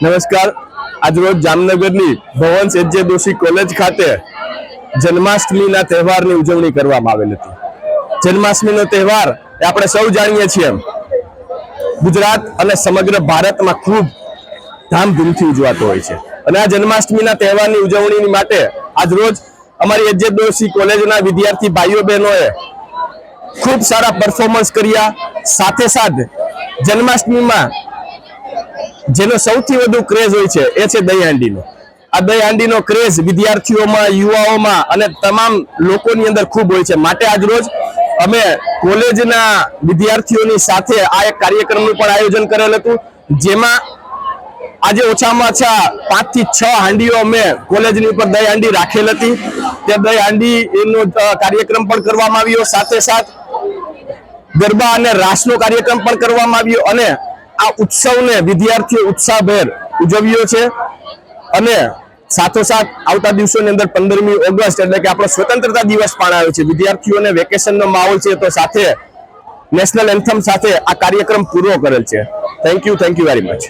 નમસ્કાર. આજરોજ જામનગરની ભવન એજે દોશી કોલેજ ખાતે જન્માષ્ટમીના તહેવારની ઉજવણી કરવામાં આવેલ હતી. જન્માષ્ટમીનો તહેવાર એ આપણે સૌ જાણીએ છીએ એમ. ગુજરાત અને સમગ્ર ભારતમાં ખૂબ ધામધૂમથી ઉજવાતો હોય છે. અને આ જન્માષ્ટમીના તહેવારની ઉજવણી માટે આજરોજ અમારી એજે દોશી કોલેજના વિદ્યાર્થી ભાઈઓ બહેનોએ ખૂબ સારા પરફોર્મન્સ કર્યા. સાથે સાથે જન્માષ્ટમીમાં જેનો સૌથી વધુ ક્રેઝ હોય છે, એ છે દહીં હાંડીનો. આ દહીં હાંડીનો ક્રેઝ વિદ્યાર્થીઓમાં, યુવાઓમાં અને તમામ લોકોની અંદર ખૂબ હોય છે. માટે આજરોજ અમે કોલેજના વિદ્યાર્થીઓની સાથે આ એક કાર્યક્રમનું પણ આયોજન કરેલ હતું, જેમાં આજે ઓછામાં ઓછા પાંચથી છ હાંડીઓ અમે કોલેજની ઉપર દહીં હાંડી રાખેલ હતી. તે દહીં હાંડીનો કાર્યક્રમ પણ કરવામાં આવ્યો. સાથે સાથ ગરબા અને રાસનો કાર્યક્રમ પણ કરવામાં આવ્યો અને આ ઉત્સવને વિદ્યાર્થીઓ ઉત્સાહભેર ઉજવ્યો છે અને સાથોસાથ આવતા દિવસોની અંદર પંદરમી ઓગસ્ટ એટલે કે આપણો સ્વતંત્રતા દિવસ પણ આવે છે. વિદ્યાર્થીઓને વેકેશનનો માહોલ છે તો સાથે નેશનલ એન્થમ સાથે આ કાર્યક્રમ પૂરો કરેલ છે. Thank you thank you very much